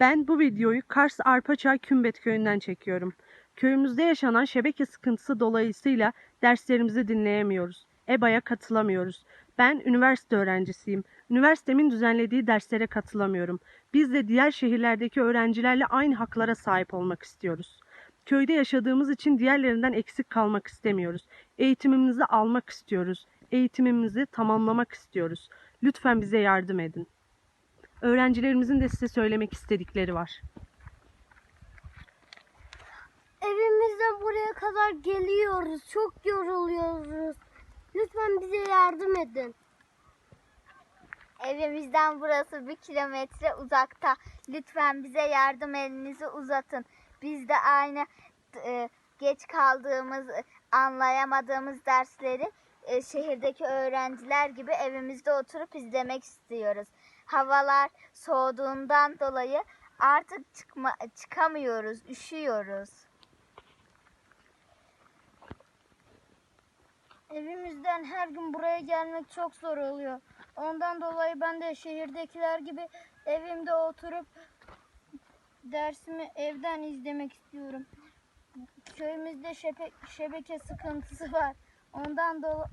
Ben bu videoyu Kars Arpaçay Kümbet köyünden çekiyorum. Köyümüzde yaşanan şebeke sıkıntısı dolayısıyla derslerimizi dinleyemiyoruz. EBA'ya katılamıyoruz. Ben üniversite öğrencisiyim. Üniversitemin düzenlediği derslere katılamıyorum. Biz de diğer şehirlerdeki öğrencilerle aynı haklara sahip olmak istiyoruz. Köyde yaşadığımız için diğerlerinden eksik kalmak istemiyoruz. Eğitimimizi almak istiyoruz. Eğitimimizi tamamlamak istiyoruz. Lütfen bize yardım edin. Öğrencilerimizin de size söylemek istedikleri var. Evimizden buraya kadar geliyoruz. Çok yoruluyoruz. Lütfen bize yardım edin. Evimizden burası bir kilometre uzakta. Lütfen bize yardım elinizi uzatın. Biz de aynı e, geç kaldığımız, anlayamadığımız dersleri e, şehirdeki öğrenciler gibi evimizde oturup izlemek istiyoruz. Havalar soğuduğundan dolayı artık çıkma, çıkamıyoruz, üşüyoruz. Evimizden her gün buraya gelmek çok zor oluyor. Ondan dolayı ben de şehirdekiler gibi evimde oturup dersimi evden izlemek istiyorum. Köyümüzde şebe- şebeke sıkıntısı var. Ondan dolayı